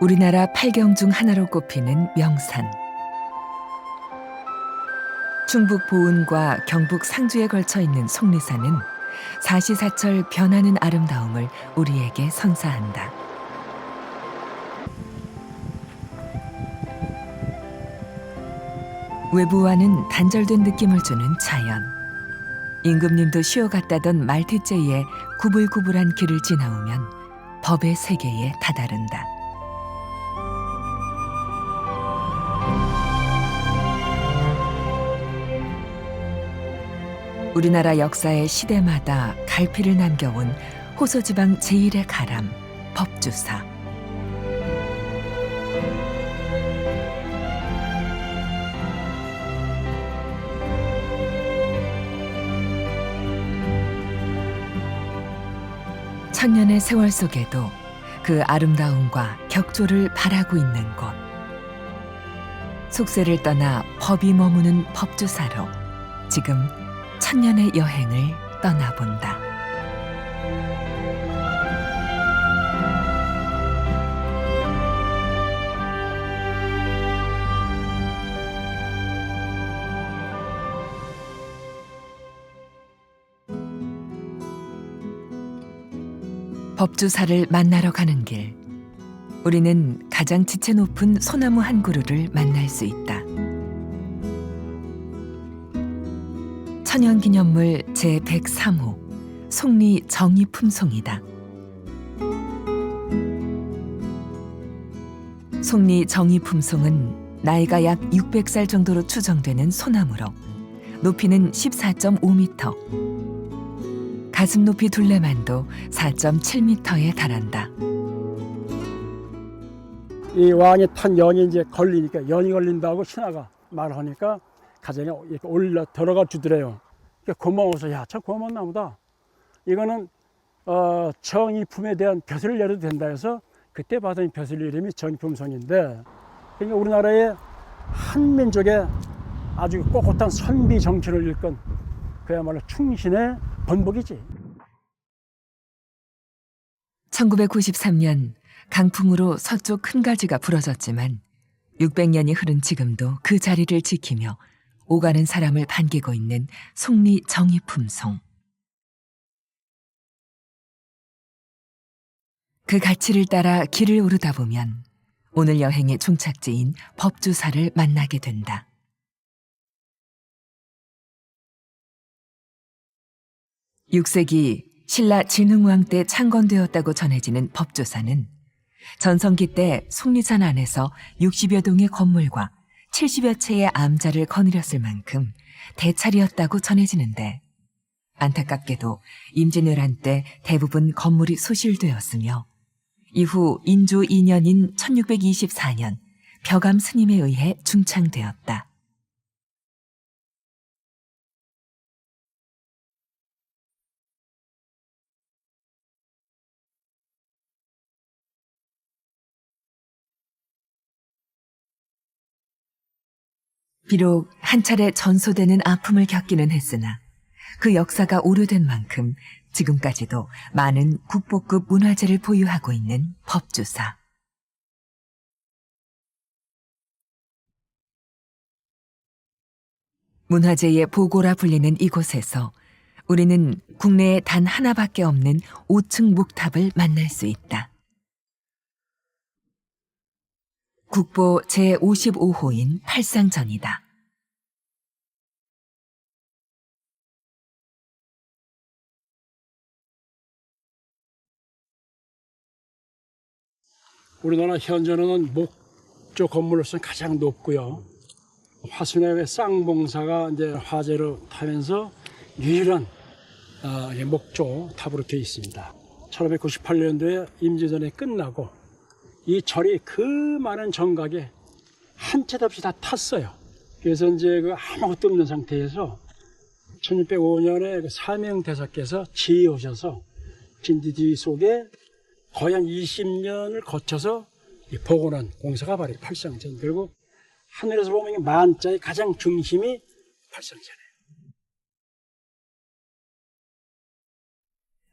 우리나라 팔경 중 하나로 꼽히는 명산. 충북 보은과 경북 상주에 걸쳐 있는 속리산은 사시사철 변하는 아름다움을 우리에게 선사한다. 외부와는 단절된 느낌을 주는 자연. 임금님도 쉬어갔다던 말티제의 구불구불한 길을 지나오면 법의 세계에 다다른다. 우리나라 역사의 시대마다 갈피를 남겨온 호소지방 제1의 가람 법주사. 천년의 세월 속에도 그 아름다움과 격조를 바라고 있는 곳. 속세를 떠나 법이 머무는 법주사로 지금 천년의 여행을 떠나본다. 법주사를 만나러 가는 길. 우리는 가장 지체 높은 소나무 한 그루를 만날 수 있다. 천연기념물 제103호 속리 정의품송이다. 속리 정의품송은 나이가 약 600살 정도로 추정되는 소나무로 높이는 14.5m, 가슴 높이 둘레만도 4.7m에 달한다. 이 왕이 탄 연이 이제 걸리니까 연이 걸린다고 신하가 말하니까 가정에 이렇게 올라 들어가 주더래요. 고마워서 야 참 고마운 나무다. 이거는 어, 정의품에 대한 벼슬을 내려도 된다 해서 그때 받은 벼슬 이름이 정의품성인데 그러니까 우리나라의 한 민족의 아주 꼿꼿한 선비 정치를 일건 그야말로 충신의 번복이지. 1993년 강풍으로 서쪽 큰 가지가 부러졌지만 600년이 흐른 지금도 그 자리를 지키며 오가는 사람을 반기고 있는 속리 정의품송. 그 가치를 따라 길을 오르다 보면 오늘 여행의 종착지인 법주사를 만나게 된다. 육세기 신라 진흥왕 때 창건되었다고 전해지는 법조사는 전성기 때 속리산 안에서 60여 동의 건물과 70여 채의 암자를 거느렸을 만큼 대찰이었다고 전해지는데 안타깝게도 임진왜란 때 대부분 건물이 소실되었으며 이후 인조 2년인 1624년 벽암 스님에 의해 중창되었다. 비록 한 차례 전소되는 아픔을 겪기는 했으나 그 역사가 오래된 만큼 지금까지도 많은 국보급 문화재를 보유하고 있는 법주사. 문화재의 보고라 불리는 이곳에서 우리는 국내에 단 하나밖에 없는 5층 목탑을 만날 수 있다. 국보 제55호인 팔상전이다. 우리나라 현존하는 목조 건물로서 가장 높고요. 화순의 쌍봉사가 이제 화재로 타면서 유일한 아, 이 목조 탑으로 되어 있습니다. 1598년도에 임진전이 끝나고 이 절이 그 많은 정각에 한 채도 없이 다 탔어요. 그래서 이제 그 아무것도 없는 상태에서 1605년에 그 사명 대사께서 지혜오셔서 진디지 속에 거의 한 20년을 거쳐서 이 복원한 공사가 바로 이 팔상전. 그리고 하늘에서 보면 만자의 가장 중심이 팔상전이에요.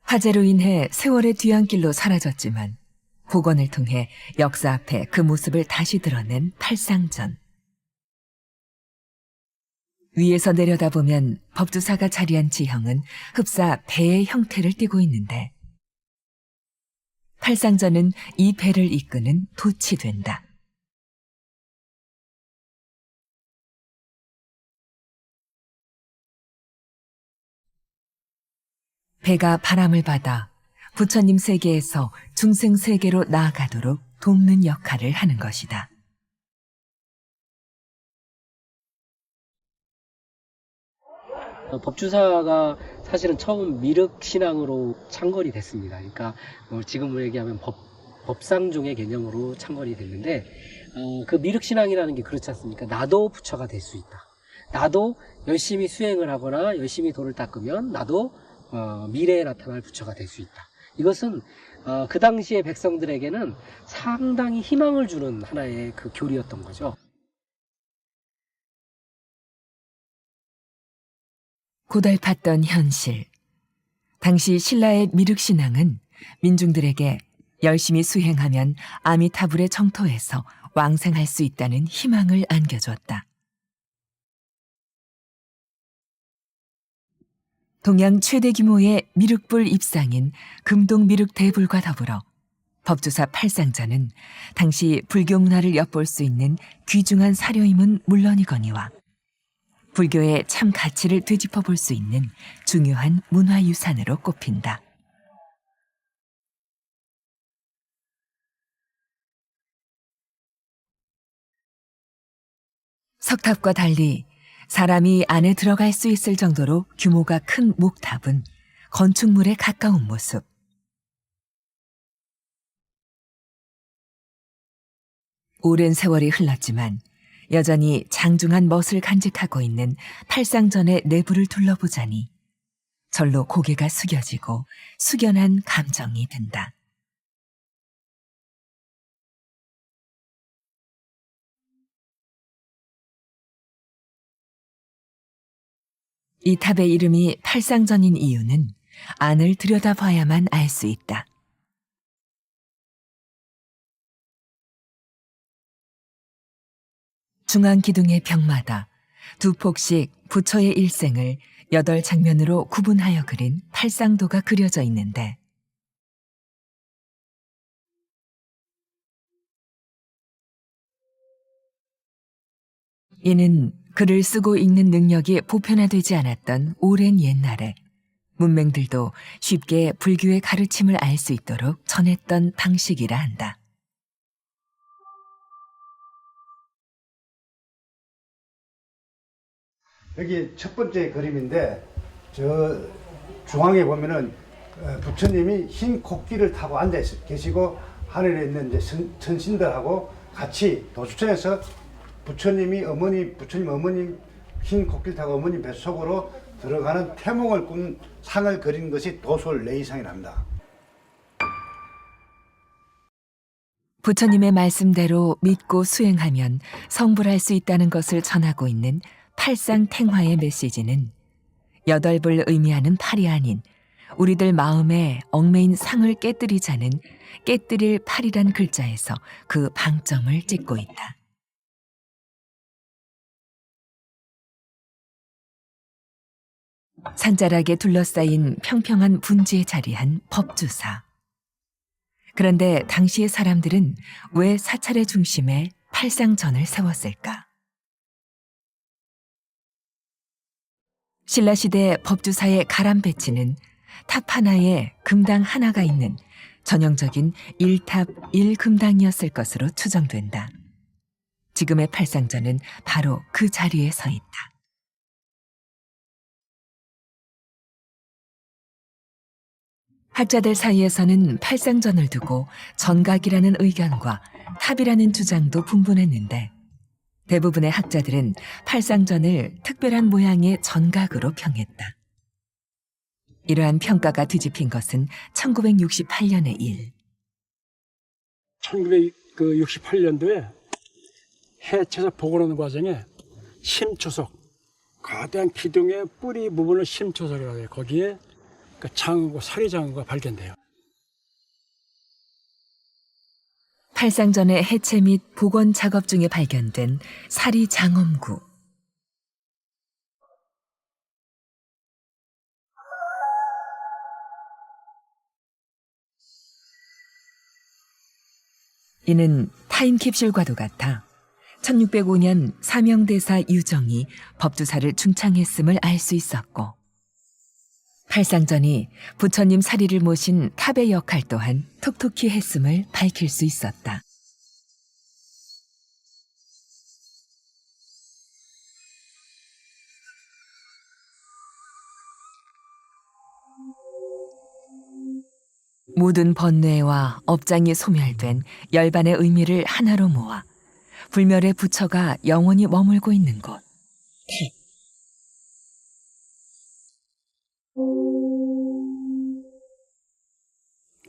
화재로 인해 세월의 뒤안길로 사라졌지만 복원을 통해 역사 앞에 그 모습을 다시 드러낸 팔상전. 위에서 내려다보면 법주사가 자리한 지형은 흡사 배의 형태를 띠고 있는데 팔상전은 이 배를 이끄는 돛이 된다. 배가 바람을 받아 부처님 세계에서 중생 세계로 나아가도록 돕는 역할을 하는 것이다. 어, 법주사가 사실은 처음 미륵 신앙으로 창건이 됐습니다. 그러니까 뭐 지금 얘기하면 법, 법상종의 개념으로 창건이 됐는데 어, 그 미륵 신앙이라는 게 그렇지 않습니까? 나도 부처가 될 수 있다. 나도 열심히 수행을 하거나 열심히 돌을 닦으면 나도 어, 미래에 나타날 부처가 될 수 있다. 이것은 어, 그 당시의 백성들에게는 상당히 희망을 주는 하나의 그 교리였던 거죠. 고달팠던 현실. 당시 신라의 미륵신앙은 민중들에게 열심히 수행하면 아미타불의 정토에서 왕생할 수 있다는 희망을 안겨주었다. 동양 최대 규모의 미륵불 입상인 금동 미륵 대불과 더불어 법주사 팔상자는 당시 불교 문화를 엿볼 수 있는 귀중한 사료임은 물론이거니와 불교의 참 가치를 되짚어 볼 수 있는 중요한 문화유산으로 꼽힌다. 석탑과 달리 사람이 안에 들어갈 수 있을 정도로 규모가 큰 목탑은 건축물에 가까운 모습. 오랜 세월이 흘렀지만 여전히 장중한 멋을 간직하고 있는 팔상전의 내부를 둘러보자니 절로 고개가 숙여지고 숙연한 감정이 든다. 이 탑의 이름이 팔상전인 이유는 안을 들여다봐야만 알 수 있다. 중앙 기둥의 벽마다 두 폭씩 부처의 일생을 여덟 장면으로 구분하여 그린 팔상도가 그려져 있는데 이는 글을 쓰고 읽는 능력이 보편화되지 않았던 오랜 옛날에 문맹들도 쉽게 불교의 가르침을 알 수 있도록 전했던 방식이라 한다. 여기 첫 번째 그림인데 저 중앙에 보면은 어, 부처님이 흰 코끼를 타고 앉아 있- 계시고 하늘에 있는 이제 선- 천신들하고 같이 도수천에서 부처님이 어머니 부처님 어머님 흰 코끼를 타고 어머니 뱃속으로 들어가는 태몽을 꾼 상을 그린 것이 도솔 레이상이랍니다. 부처님의 말씀대로 믿고 수행하면 성불할 수 있다는 것을 전하고 있는 팔상 탱화의 메시지는 여덟불 의미하는 팔이 아닌 우리들 마음에 얽매인 상을 깨뜨리자는 깨뜨릴 팔이란 글자에서 그 방점을 찍고 있다. 산자락에 둘러싸인 평평한 분지에 자리한 법주사. 그런데 당시의 사람들은 왜 사찰의 중심에 팔상전을 세웠을까? 신라시대 법주사의 가람 배치는 탑 하나에 금당 하나가 있는 전형적인 일탑 일금당이었을 것으로 추정된다. 지금의 팔상전은 바로 그 자리에 서 있다. 학자들 사이에서는 팔상전을 두고 전각이라는 의견과 탑이라는 주장도 분분했는데 대부분의 학자들은 팔상전을 특별한 모양의 전각으로 평했다. 이러한 평가가 뒤집힌 것은 1968년의 일. 1968년도에 해체서 복원하는 과정에 심초석, 거대한 기둥의 뿌리 부분을 심초석이라고 해요. 거기에 그 장어고 사리 장어가 발견돼요. 팔상전의 해체 및 복원 작업 중에 발견된 사리 장엄구. 이는 타임캡슐과도 같아 1605년 사명대사 유정이 법주사를 중창했음을 알 수 있었고 팔상전이 부처님 사리를 모신 탑의 역할 또한 톡톡히 했음을 밝힐 수 있었다. 모든 번뇌와 업장이 소멸된 열반의 의미를 하나로 모아 불멸의 부처가 영원히 머물고 있는 곳.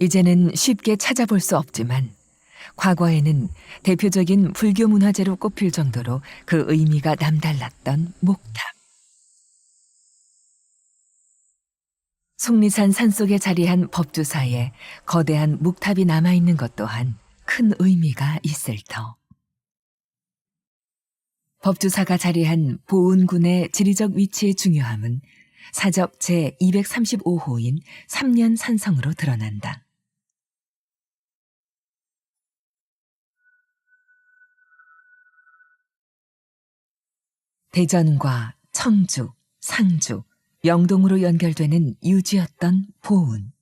이제는 쉽게 찾아볼 수 없지만 과거에는 대표적인 불교 문화재로 꼽힐 정도로 그 의미가 남달랐던 목탑. 속리산 산속에 자리한 법주사에 거대한 묵탑이 남아있는 것 또한 큰 의미가 있을 터. 법주사가 자리한 보은군의 지리적 위치의 중요함은 사적 제235호인 3년 산성으로 드러난다. 대전과 청주, 상주, 영동으로 연결되는 유지였던 보은.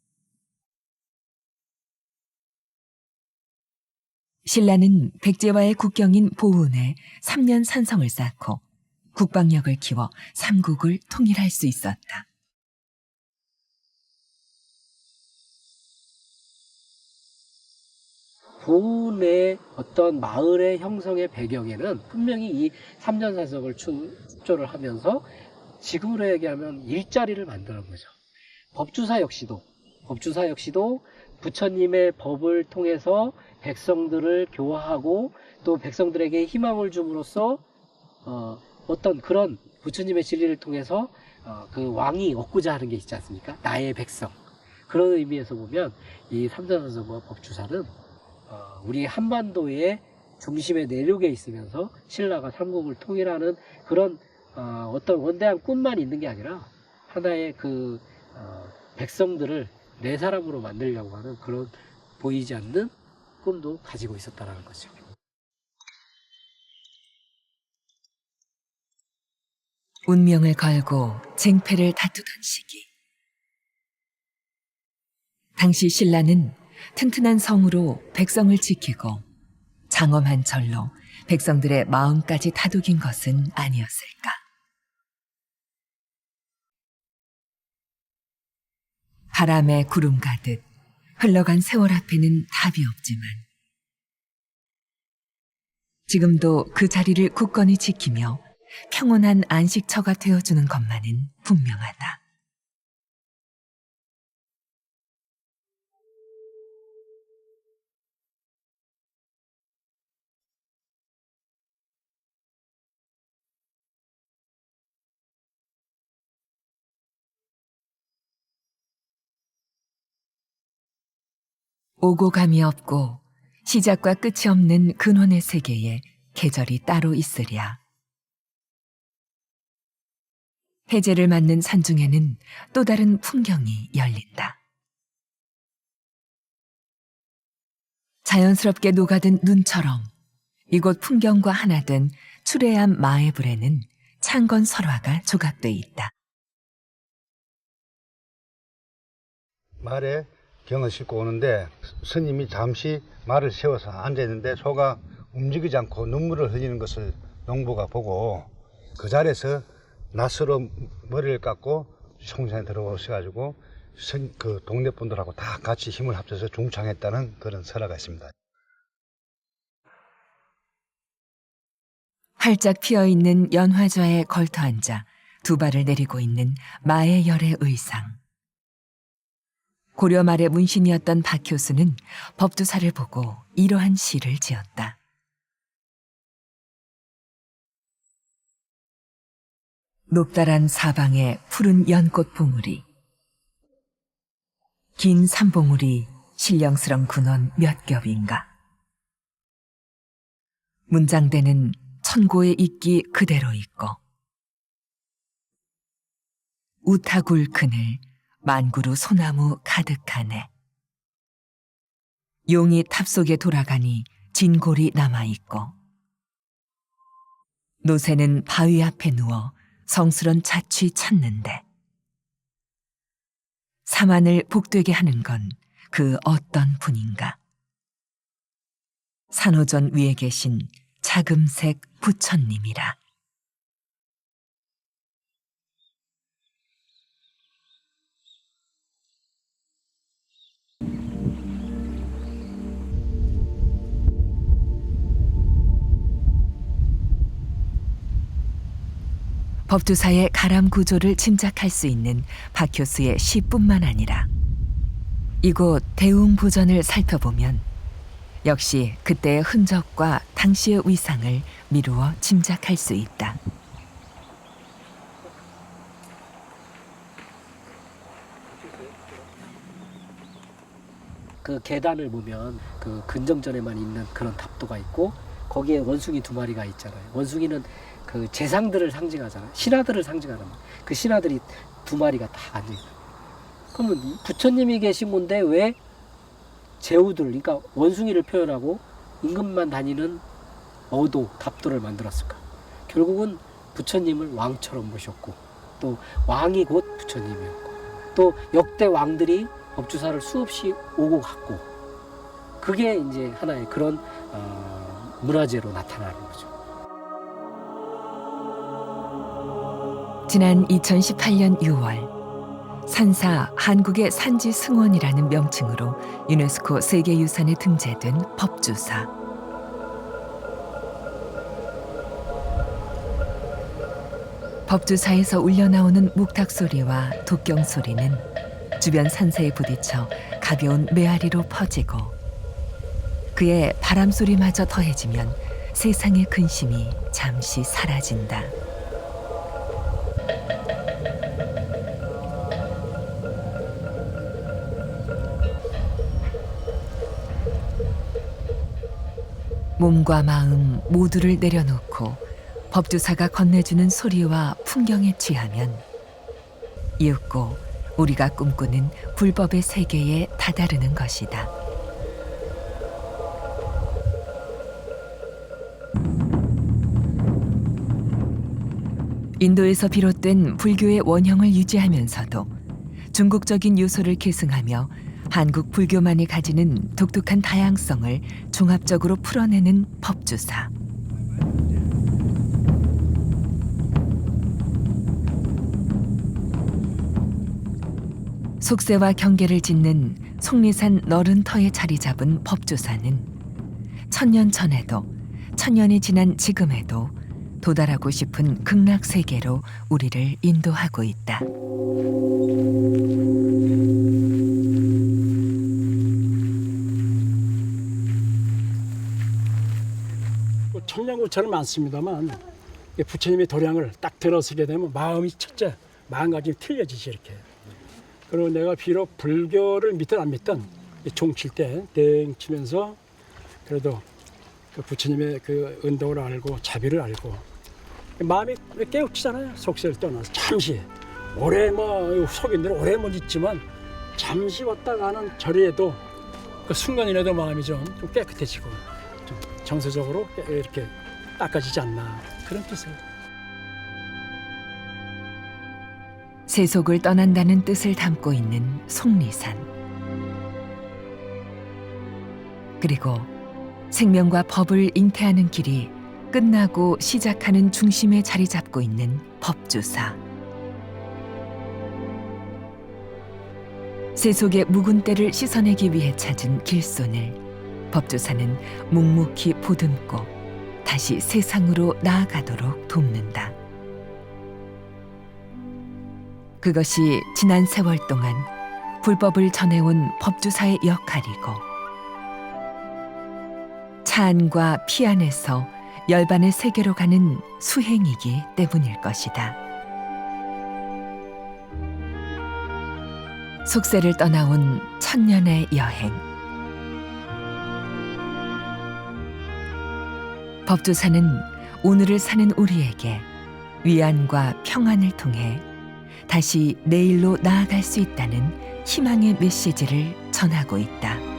신라는 백제와의 국경인 보은에 3년 산성을 쌓고 국방력을 키워 삼국을 통일할 수 있었다. 보은의 어떤 마을의 형성의 배경에는 분명히 이 삼전사석을 축조를 하면서 지금으로 얘기하면 일자리를 만드는 거죠. 법주사 역시도 법주사 역시도 부처님의 법을 통해서 백성들을 교화하고 또 백성들에게 희망을 줌으로써 어, 어떤 그런 부처님의 진리를 통해서 어, 그 왕이 얻고자 하는 게 있지 않습니까? 나의 백성. 그런 의미에서 보면 이 삼전사석과 법주사는 어, 우리 한반도의 중심의 내륙에 있으면서 신라가 삼국을 통일하는 그런 어, 어떤 원대한 꿈만 있는 게 아니라 하나의 그 어, 백성들을 내 사람으로 만들려고 하는 그런 보이지 않는 꿈도 가지고 있었다라는 거죠. 운명을 걸고 쟁패를 다투던 시기. 당시 신라는 튼튼한 성으로 백성을 지키고 장엄한 절로 백성들의 마음까지 다독인 것은 아니었을까. 바람에 구름 가듯 흘러간 세월 앞에는 답이 없지만 지금도 그 자리를 굳건히 지키며 평온한 안식처가 되어주는 것만은 분명하다. 오고 감이 없고 시작과 끝이 없는 근원의 세계에 계절이 따로 있으랴. 해제를 맞는 산중에는 또 다른 풍경이 열린다. 자연스럽게 녹아든 눈처럼 이곳 풍경과 하나 된 추레암 마에불에는 창건 설화가 조각돼 있다. 말에 경을 싣고 오는데 스님이 잠시 말을 세워서 앉아 있는데 소가 움직이지 않고 눈물을 흘리는 것을 농부가 보고 그 자리에서 낯으로 머리를 깎고 성산에 들어오셔가지고 선- 그 동네 분들하고 다 같이 힘을 합쳐서 중창했다는 그런 설화가 있습니다. 활짝 피어 있는 연화좌에 걸터 앉아 두 발을 내리고 있는 마의 열의 의상. 고려 말의 문신이었던 박효수는 법두사를 보고 이러한 시를 지었다. 높다란 사방에 푸른 연꽃 봉우리. 긴 삼봉우리 신령스런 군원 몇 겹인가. 문장대는 천고의 있기 그대로 있고 우타굴 그늘 만구루 소나무 가득하네. 용이 탑 속에 돌아가니 진골이 남아있고 노새는 바위 앞에 누워 성스런 자취 찾는데 사만을 복되게 하는 건 그 어떤 분인가. 산호전 위에 계신 자금색 부처님이라. 법두사의 가람 구조를 짐작할 수 있는 박 교수의 시뿐만 아니라 이곳 대웅부전을 살펴보면 역시 그때의 흔적과 당시의 위상을 미루어 짐작할 수 있다. 그 계단을 보면 그 근정전에만 있는 그런 답도가 있고 거기에 원숭이 두 마리가 있잖아요. 원숭이는 그 재상들을 상징하잖아요. 신하들을 상징하는 거예요. 그 신하들이 두 마리가 다 앉아 있어요. 그러면 이 부처님이 계신 건데 왜 제후들, 그러니까 원숭이를 표현하고 임금만 다니는 어도, 답도를 만들었을까? 결국은 부처님을 왕처럼 모셨고 또 왕이 곧 부처님이었고 또 역대 왕들이 법주사를 수없이 오고 갔고 그게 이제 하나의 그런 어, 문화재로 나타나는 거죠. 지난 2018년 6월 산사 한국의 산지 승원이라는 명칭으로 유네스코 세계유산에 등재된 법주사. 법주사에서 울려나오는 목탁 소리와 독경 소리는 주변 산사에 부딪혀 가벼운 메아리로 퍼지고 그의 바람 소리마저 더해지면 세상의 근심이 잠시 사라진다. 몸과 마음 모두를 내려놓고 법주사가 건네주는 소리와 풍경에 취하면 이윽고 우리가 꿈꾸는 불법의 세계에 다다르는 것이다. 인도에서 비롯된 불교의 원형을 유지하면서도 중국적인 요소를 계승하며 한국 불교만이 가지는 독특한 다양성을 종합적으로 풀어내는 법주사. 속세와 경계를 짓는 속리산 너른 터에 자리 잡은 법주사는 천년 전에도 천년이 지난 지금에도 도달하고 싶은 극락 세계로 우리를 인도하고 있다. 뭐 청양고차는 많습니다만 이 부처님의 도량을 딱 들어서게 되면 마음이 첫째 마음가짐이 틀려지지 이렇게. 그리고 내가 비록 불교를 믿든 안 믿든 이 종칠 때 땡 치면서 그래도 그 부처님의 그 은덕을 알고 자비를 알고 마음이 깨우치잖아요. 속세를 떠나서 잠시 오래 뭐 속인들 오래 못 있지만 잠시 왔다 가는 절에도 그 순간이라도 마음이 좀, 좀 깨끗해지고 좀 정서적으로 이렇게 닦아지지 않나 그런 뜻이에요. 세속을 떠난다는 뜻을 담고 있는 속리산. 그리고 생명과 법을 잉태하는 길이 끝나고 시작하는 중심에 자리 잡고 있는 법주사. 세속의 묵은 때를 씻어내기 위해 찾은 길손을 법주사는 묵묵히 보듬고 다시 세상으로 나아가도록 돕는다. 그것이 지난 세월 동안 불법을 전해온 법주사의 역할이고 차 안과 피 안에서 열반의 세계로 가는 수행이기 때문일 것이다. 속세를 떠나온 천년의 여행. 법조사는 오늘을 사는 우리에게 위안과 평안을 통해 다시 내일로 나아갈 수 있다는 희망의 메시지를 전하고 있다.